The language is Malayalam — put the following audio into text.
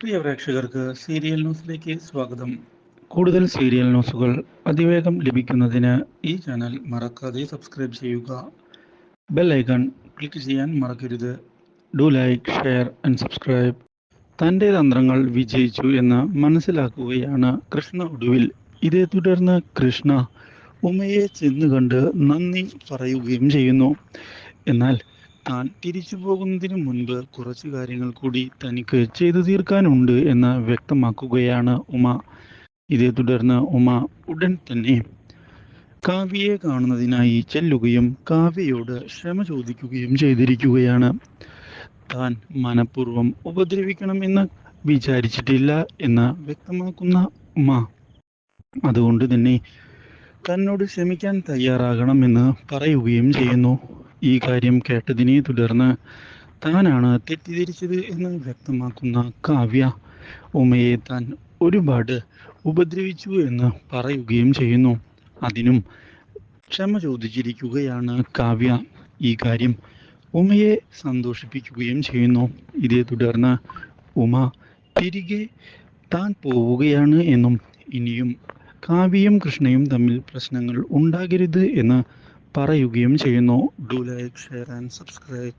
പ്രിയ പ്രേക്ഷകർക്ക് സീരിയൽ ന്യൂസിലേക്ക് സ്വാഗതം. കൂടുതൽ സീരിയൽ ന്യൂസുകൾ അതിവേഗം ലഭിക്കുന്നതിന് ഈ ചാനൽ മറക്കാതെ സബ്സ്ക്രൈബ് ചെയ്യുക. ബെൽ ഐക്കൺ ക്ലിക്ക് ചെയ്യാൻ മറക്കരുത്. Do like share and subscribe. തന്റെ തന്ത്രങ്ങൾ വിജയിച്ചു എന്ന് മനസ്സിലാക്കുകയാണ് കൃഷ്ണ ഒടുവിൽ. ഇതേ തുടർന്ന് കൃഷ്ണ ഉമയെ ചെന്ന് കണ്ട് നന്ദി പറയുകയും ചെയ്യുന്നു. എന്നാൽ താൻ തിരിച്ചു പോകുന്നതിന് മുൻപ് കുറച്ച് കാര്യങ്ങൾ കൂടി തനിക്ക് ചെയ്തു തീർക്കാനുണ്ട് എന്ന് വ്യക്തമാക്കുകയാണ് ഉമ. ഇതേ തുടർന്ന് ഉമ ഉടൻ തന്നെ കാവ്യയെ കാണുന്നതിനായി ചെല്ലുകയും കാവ്യയോട് ക്ഷമ ചോദിക്കുകയും ചെയ്തിരിക്കുകയാണ്. താൻ മനഃപൂർവം ഉപദ്രവിക്കണമെന്ന് വിചാരിച്ചിട്ടില്ല എന്ന് വ്യക്തമാക്കുന്ന ഉമ. അതുകൊണ്ട് തന്നെ തന്നോട് ക്ഷമിക്കാൻ തയ്യാറാകണമെന്ന് പറയുകയും ചെയ്യുന്നു. ഈ കാര്യം കേട്ടതിനെ തുടർന്ന് താനാണ് തെറ്റിദ്ധരിച്ചത് എന്ന് വ്യക്തമാക്കുന്ന കാവ്യ ഉമയെ താൻ ഒരുപാട് ഉപദ്രവിച്ചു എന്ന് പറയുകയും ചെയ്യുന്നു. അതിനും ക്ഷമ ചോദിച്ചിരിക്കുകയാണ് കാവ്യ. ഈ കാര്യം ഉമയെ സന്തോഷിപ്പിക്കുകയും ചെയ്യുന്നു. ഇതേ തുടർന്ന് ഉമ തിരികെ താൻ പോവുകയാണ് എന്നും ഇനിയും കാവ്യയും കൃഷ്ണയും തമ്മിൽ പ്രശ്നങ്ങൾ ഉണ്ടാകരുത് എന്ന് പറയുകയും ചെയ്യുന്നു. Do like share and subscribe